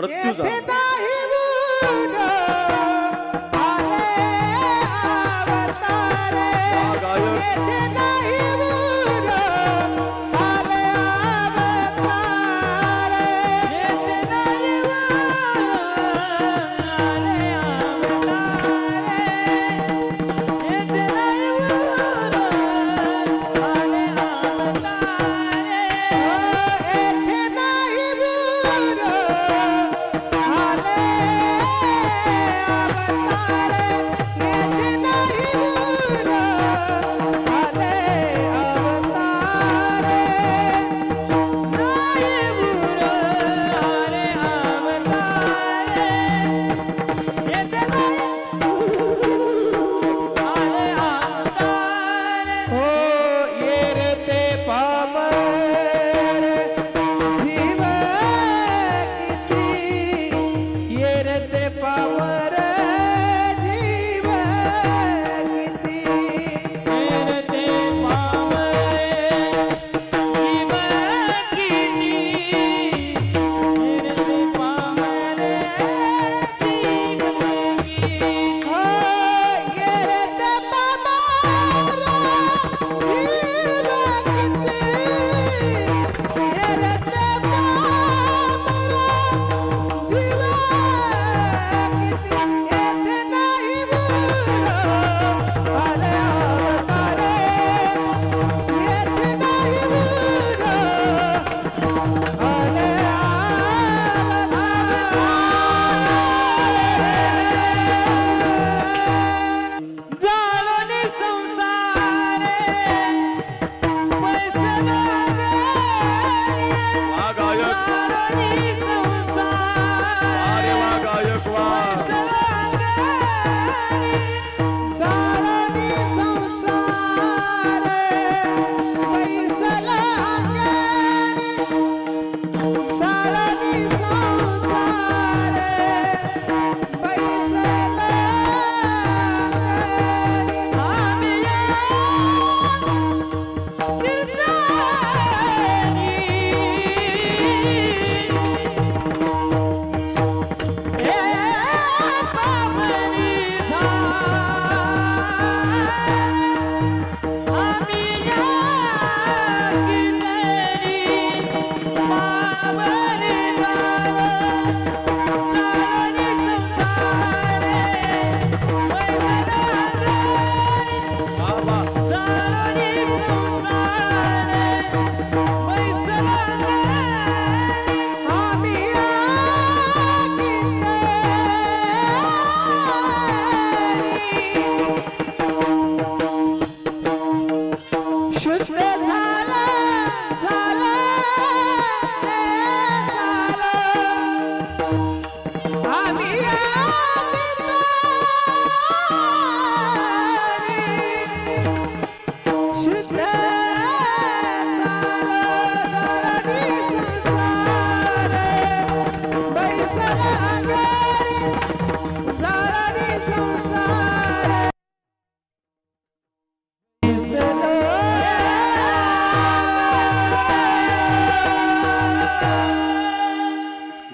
मृत्यू झाला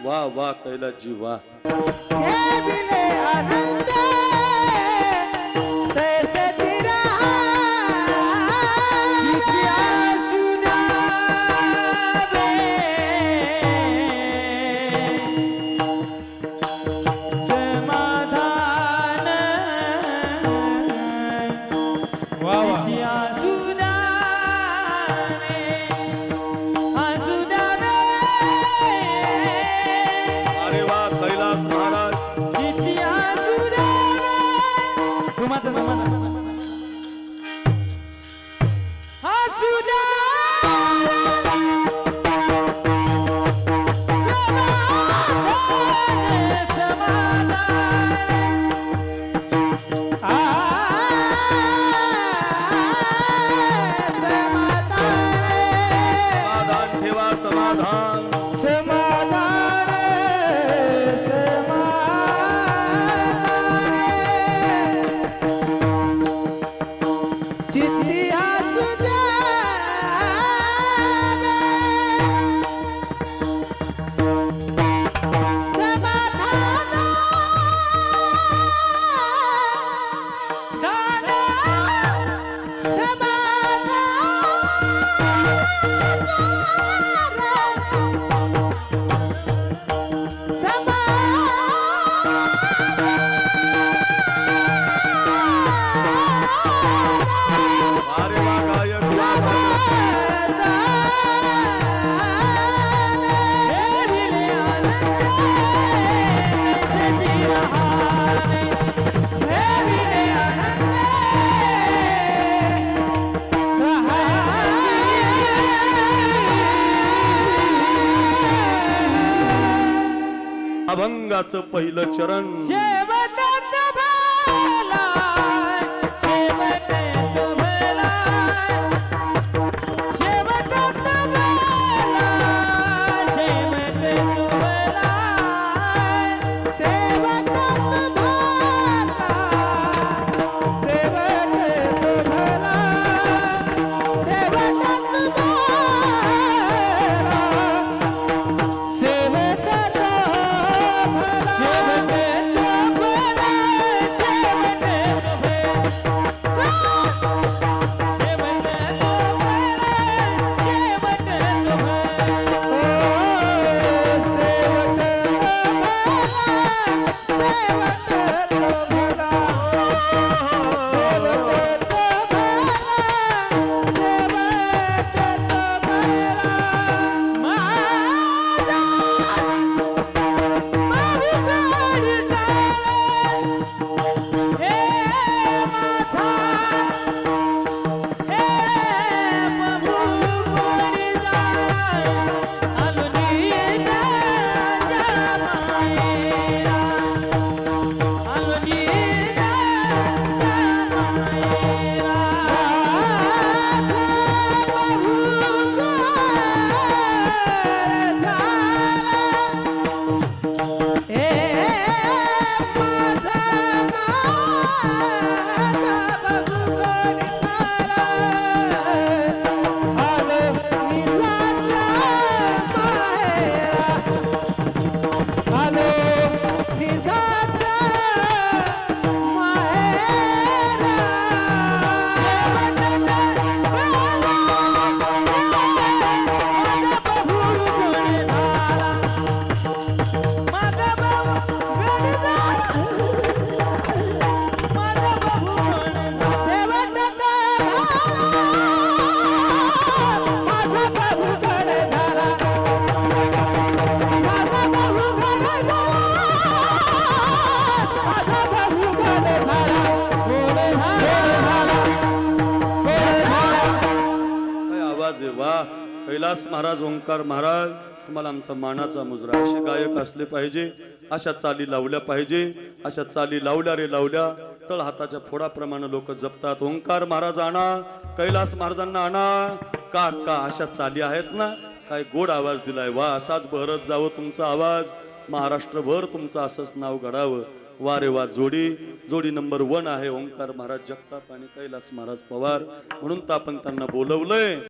वा वा कैलासजी वा. अभंगाचं पहिलं चरण. आवाज आहे वा कैलास महाराज ओंकार महाराज तुम्हाला आमचा मानाचा मुजरा. असे गायक असले पाहिजे अशा चाली लावल्या पाहिजे अशा चाली लावल्या रे लावल्या तळ हाताच्या फोडाप्रमाणे लोक जपतात. ओंकार महाराज आणा कैलास महाराजांना आणा. का का अशा चाली आहेत ना? काय गोड आवाज दिलाय. वा असाच बहरत जावं तुमचा आवाज. महाराष्ट्रभर तुमचं असंच नाव घडावं. वा रे वा जोडी जोडी नंबर वन आहे. ओंकार महाराज जगताप आणि कैलास महाराज पवार. म्हणून तर आपण त्यांना बोलवलंय.